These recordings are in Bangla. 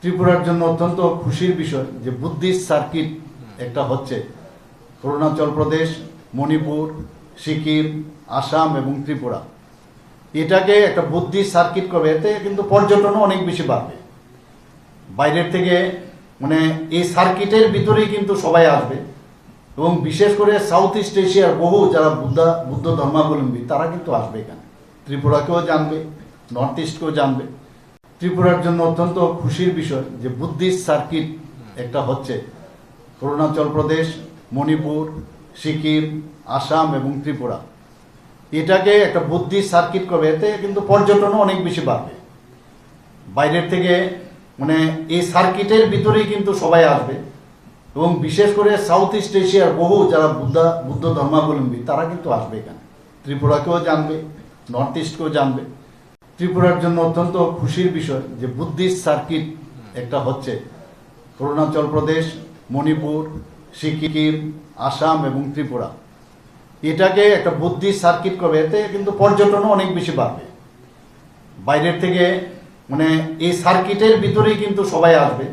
ত্রিপুরার জন্য অত্যন্ত খুশির বিষয় যে বুদ্ধিস্ট সার্কিট একটা হচ্ছে অরুণাচল প্রদেশ, মণিপুর, সিকিম, আসাম এবং ত্রিপুরা। এটাকে একটা বুদ্ধিস্ট সার্কিট করবে, এতে কিন্তু পর্যটনও অনেক বেশি বাড়বে। বাইরের থেকে মানে এই সার্কিটের ভিতরেই কিন্তু সবাই আসবে। এবং বিশেষ করে সাউথ ইস্ট এশিয়ার বহু যারা বুদ্ধা, বুদ্ধ ধর্মাবলম্বী, তারা কিন্তু আসবে এখানে। ত্রিপুরাকেও জানবে, নর্থ ইস্টকেও জানবে। ত্রিপুরার জন্য অত্যন্ত খুশির বিষয় যে বুদ্ধিস্ট সার্কিট একটা হচ্ছে অরুণাচল প্রদেশ, মণিপুর, সিকিম, আসাম এবং ত্রিপুরা। এটাকে একটা বুদ্ধিস্ট সার্কিট করবে, এতে কিন্তু পর্যটনও অনেক বেশি বাড়বে। বাইরের থেকে মানে এই সার্কিটের ভিতরেই কিন্তু সবাই আসবে। এবং বিশেষ করে সাউথ ইস্ট এশিয়ার বহু যারা বুদ্ধা, বুদ্ধ ধর্মাবলম্বী, তারা কিন্তু আসবে এখানে। ত্রিপুরাকেও জানবে, নর্থ ইস্টকেও জানবে। ত্রিপুরার জন্য অত্যন্ত খুশির বিষয় যে বুদ্ধিস্ট সার্কিট একটা হচ্ছে অরুণাচল প্রদেশ, মণিপুর, সিকিম, আসাম এবং ত্রিপুরা। এটাকে একটা বুদ্ধিস্ট সার্কিট করবে, এতে কিন্তু পর্যটনও অনেক বেশি বাড়বে। বাইরের থেকে মানে এই সার্কিটের ভিতরেই কিন্তু সবাই আসবে।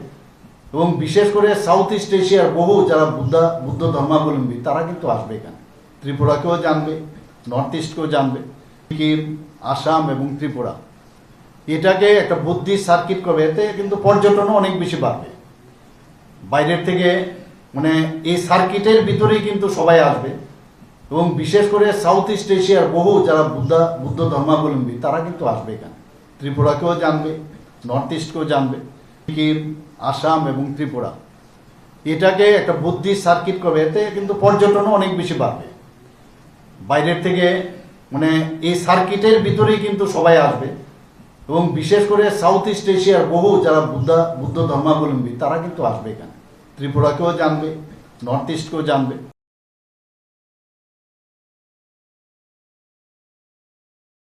এবং বিশেষ করে সাউথ ইস্ট এশিয়ার বহু যারা বুদ্ধা, বুদ্ধ ধর্মাবলম্বী, তারা কিন্তু আসবে এখানে। ত্রিপুরাকেও জানবে, নর্থ ইস্টকেও জানবে, সিকিম, আসাম এবং ত্রিপুরা। এটাকে একটা বুদ্ধিস্ট সার্কিট করবে, এতে কিন্তু পর্যটনও অনেক বেশি বাড়বে। বাইরের থেকে মানে এই সার্কিটের ভিতরেই কিন্তু সবাই আসবে। এবং বিশেষ করে সাউথ ইস্ট এশিয়ার বহু যারা বুদ্ধা, বুদ্ধ ধর্মাবলম্বী, তারা কিন্তু আসবে এখানে। ত্রিপুরাকেও জানবে নর্থ ইস্টকেও জানবে সিকিম আসাম এবং ত্রিপুরা। এটাকে একটা বুদ্ধিস্ট সার্কিট করবে, এতে কিন্তু পর্যটনও অনেক বেশি বাড়বে। বাইরের থেকে মানে এই সার্কিটের ভিতরেই কিন্তু সবাই আসবে। এবং বিশেষ করে সাউথ ইস্ট এশিয়ার বহু যারা বুদ্ধা, বুদ্ধ ধর্মাবলম্বী, তারা কিন্তু আসবে এখানে। ত্রিপুরাকেও জানবে নর্থ ইস্টকেও জানবে।